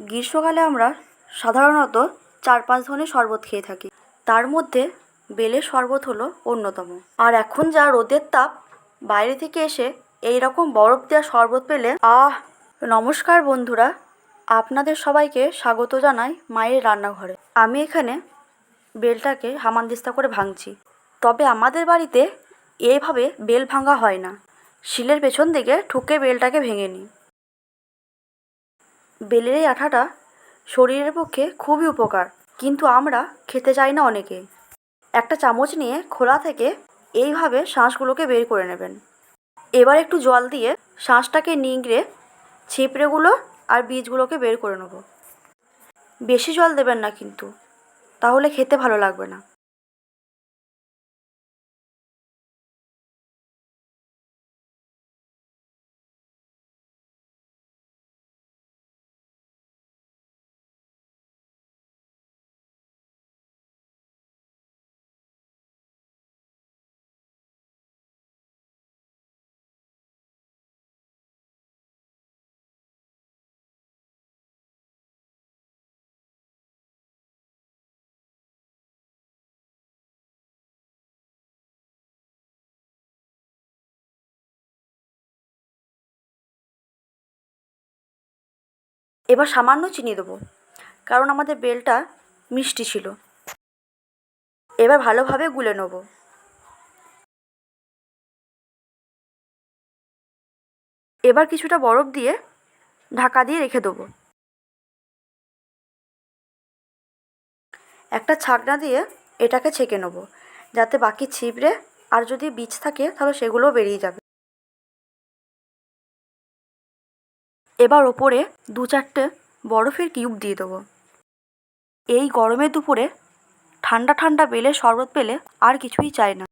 গ্রীষ্মকালে আমরা সাধারণত চার পাঁচ ধরনের শরবত খেয়ে থাকি। তার মধ্যে বেলের শরবত হলো অন্যতম। আর এখন যা রোদের তাপ, বাইরে থেকে এসে এই রকম বরফ দেওয়া শরবত পেলে, আহ! নমস্কার বন্ধুরা, আপনাদের সবাইকে স্বাগত জানাই মায়ের রান্নাঘরে। আমি এখানে বেলটাকে হামানদিস্তা করে ভাঙছি। তবে আমাদের বাড়িতে এইভাবে বেল ভাঙা হয় না। শিলের পেছন দিকে ঠুকে বেলটাকে ভেঙে নিই। বেলের এই আঠাটা শরীরের পক্ষে খুবই উপকার। কিন্তু আমরা খেতে চাই না অনেকে। একটা চামচ নিয়ে খোলা থেকে এইভাবে শাঁসগুলোকে বের করে নেবেন। এবার একটু জল দিয়ে শাঁসটাকে নিংড়ে ছিপড়েগুলো আর বীজগুলোকে বের করে নেব। বেশি জল দেবেন না কিন্তু, তাহলে খেতে ভালো লাগবে না। এবার সামান্য চিনি দেবো, কারণ আমাদের বেলটা মিষ্টি ছিল। এবার ভালোভাবে গুলে নেব। এবার কিছুটা বরফ দিয়ে ঢাকা দিয়ে রেখে দেবো। একটা ছাকনা দিয়ে এটাকে ছেঁকে নেব, যাতে বাকি ছিপড়ে আর যদি বীজ থাকে, তাহলে সেগুলোও বেরিয়ে যাবে। এবার ওপরে দু চারটে বরফের কিউব দিয়ে দেবো। এই গরমের দুপুরে ঠান্ডা ঠান্ডা বেলে শরবত পেলে আর কিছুই চাই না।